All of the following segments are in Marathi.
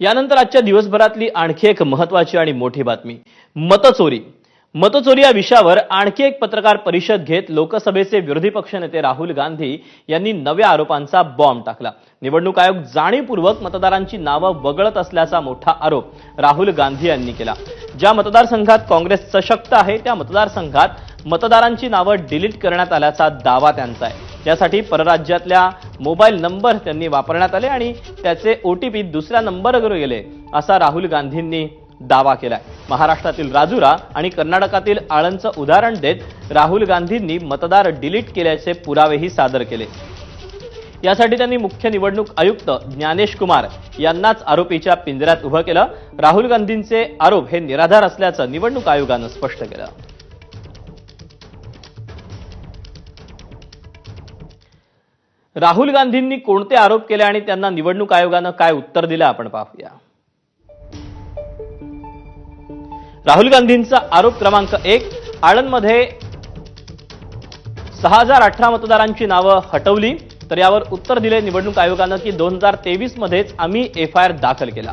यानंतर आजच्या दिवसभरातली आणखी एक महत्वाची आणि मोठी बातमी. मतचोरी. मतचोरी या विषयावर आणखी एक पत्रकार परिषद घेत लोकसभेचे विरोधी पक्षनेते राहुल गांधी यांनी नव्या आरोपांचा बॉम्ब टाकला. निवडणूक आयोग जाणीवपूर्वक मतदारांची नावं वगळत असल्याचा मोठा आरोप राहुल गांधी यांनी केला. ज्या मतदारसंघात काँग्रेस सशक्त आहे त्या मतदारसंघात मतदारांची नावं डिलीट करण्यात आल्याचा दावा त्यांचा आहे. यासाठी परराज्यातल्या मोबाईल नंबर त्यांनी वापरण्यात आले आणि त्याचे ओटीपी दुसऱ्या नंबरवर गेले असा राहुल गांधींनी दावा केलाय. महाराष्ट्रातील राजुरा आणि कर्नाटकातील आळंदचं उदाहरण देत राहुल गांधींनी मतदार डिलीट केल्याचे पुरावेही सादर केले. यासाठी त्यांनी मुख्य निवडणूक आयुक्त ज्ञानेश कुमार यांनाच आरोपीच्या पिंजऱ्यात उभं केलं. राहुल गांधींचे आरोप हे निराधार असल्याचं निवडणूक आयोगानं स्पष्ट केलं. राहुल गांधींनी कोणते आरोप केले आणि त्यांना निवडणूक आयोगानं काय उत्तर दिलं आपण पाहूया. राहुल गांधींचा आरोप क्रमांक एक आळंदमध्ये सहा हजार अठरा मतदारांची नावं हटवली तर यावर उत्तर दिले निवडणूक आयोगानं की दोन हजार तेवीस मध्येच आम्ही एफ आय आर दाखल केला.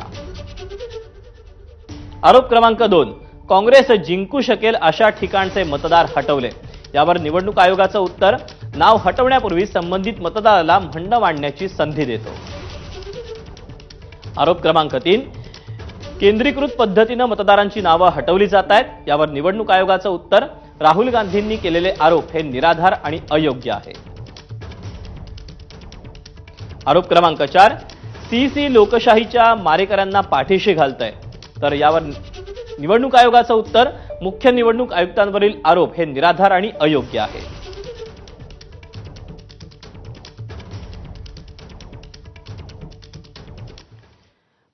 आरोप क्रमांक दोन काँग्रेस जिंकू शकेल अशा ठिकाणचे मतदार हटवले. यावर निवडणूक आयोगाचं उत्तर नाव हटवण्यापूर्वी संबंधित मतदाराला म्हणणं मांडण्याची संधी देतो. आरोप क्रमांक तीन. केंद्रीकृत पद्धतीनं मतदारांची नावं हटवली जात आहेत. यावर निवडणूक आयोगाचं उत्तर. राहुल गांधींनी केलेले आरोप हे निराधार आणि अयोग्य आहे. आरोप क्रमांक चार. सीसी लोकशाहीच्या मारेकऱ्यांना पाठीशी घालतंय. तर यावर निवडणूक आयोगाचं उत्तर. मुख्य निवडणूक आयुक्तांवरील आरोप हे निराधार आणि अयोग्य आहे.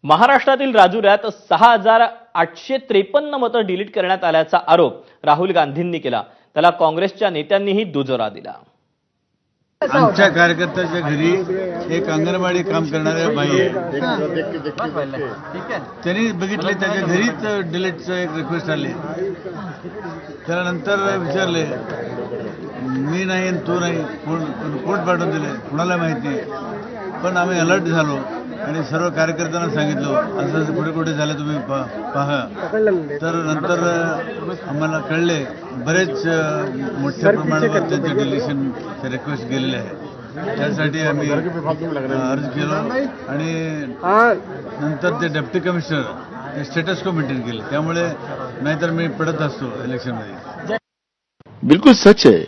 महाराष्ट्रातील राजुऱ्यात सहा हजार आठशे त्रेपन्न मतं डिलीट करण्यात आल्याचा आरोप राहुल गांधींनी केला. त्याला काँग्रेसच्या नेत्यांनीही दुजोरा दिला. आमच्या कार्यकर्त्याच्या घरी एक अंगणवाडी काम करणाऱ्या बाई आहे. त्यांनी बघितले त्याच्या घरीच डिलीटचं एक रिक्वेस्ट आली. त्याला नंतर विचारले मी नाही आणि तू नाही कोण कोण पाठवून दिले कुणाला माहिती? पण आम्ही अलर्ट झालो. आणि सर्व कार्यकर्त्यांना सांगितलं. असं असं कुठे कुठे झालं तुम्ही पा- पहा. तर नंतर आम्हाला कळले बरेच मोठ्या प्रमाणावर त्यांचे डिलिशनचे रिक्वेस्ट गेलेले आहे त्यासाठी आम्ही अर्ज केलो आणि नंतर ते डेप्टी कमिशनर ते स्टेटस को मेंटेन केले. त्यामुळे नाहीतर मी पडत असतो इलेक्शनमध्ये बिल्कुल सच है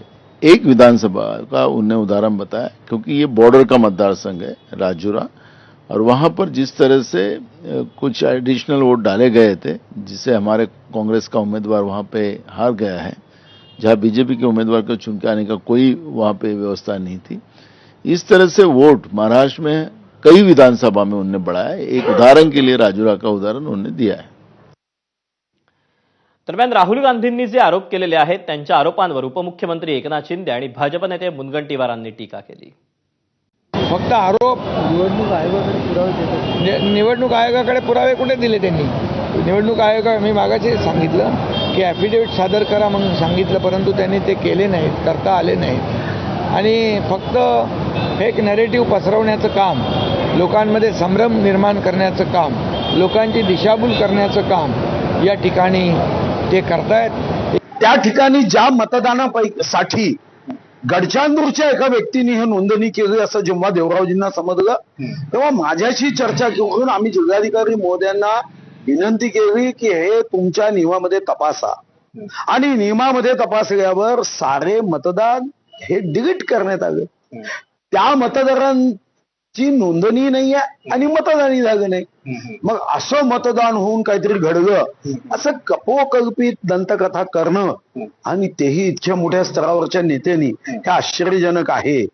एक विधानसभा का उन्हें उदाहरण बताया क्योंकि ये बॉर्डर का मतदार संघ है राजूरा। और वहां पर जिस तरह से कुछ एडिशनल वोट डाले गए थे जिससे हमारे कांग्रेस का उम्मीदवार वहां पे हार गया है जहां बीजेपी के उम्मीदवार को चुन के आने का कोई वहां पे व्यवस्था नहीं थी इस तरह से वोट महाराष्ट्र में कई विधानसभा में उन्होंने बढ़ाया एक उदाहरण के लिए राजूरा का उदाहरण उन्होंने दिया है। दरम्यान राहुल गांधींनी जे आरोप केलेले आहेत त्यांच्या आरोपांवर उपमुख्यमंत्री एकनाथ शिंदे आणि भाजप नेते मुनगंटीवारांनी टीका केली. फक्त आरोप निवडणूक आयोगाकडे निवडणूक आयोगाकडे पुरावे कुठे दिले त्यांनी? निवडणूक आयोग मी मागाशी सांगितलं की ॲफिडेविट सादर करा म्हणून सांगितलं परंतु त्यांनी ते केले नाहीत करता आले नाहीत. आणि फक्त फेक नॅरेटिव्ह पसरवण्याचं काम लोकांमध्ये संभ्रम निर्माण करण्याचं काम लोकांची दिशाभूल करण्याचं काम या ठिकाणी ते करतायत. त्या ठिकाणी ज्या मतदानासाठी गडचांदूरच्या एका व्यक्तीने हे नोंदणी केली असं जेव्हा देवरावजींना समजलं तेव्हा माझ्याशी चर्चा करून आम्ही जिल्हाधिकारी महोदयांना विनंती केली की हे तुमच्या नियमामध्ये तपासा. आणि नियमामध्ये तपासल्यावर सारे मतदान हे डिलीट करण्यात आले. त्या मतदारांची नोंदणी नाही आहे आणि मतदानही झालं नाही. मग असं मतदान होऊन काहीतरी घडलं असं कपोकल्पित दंतकथा करणं आणि तेही इतक्या मोठ्या स्तरावरच्या नेत्यांनी हे आश्चर्यजनक आहे.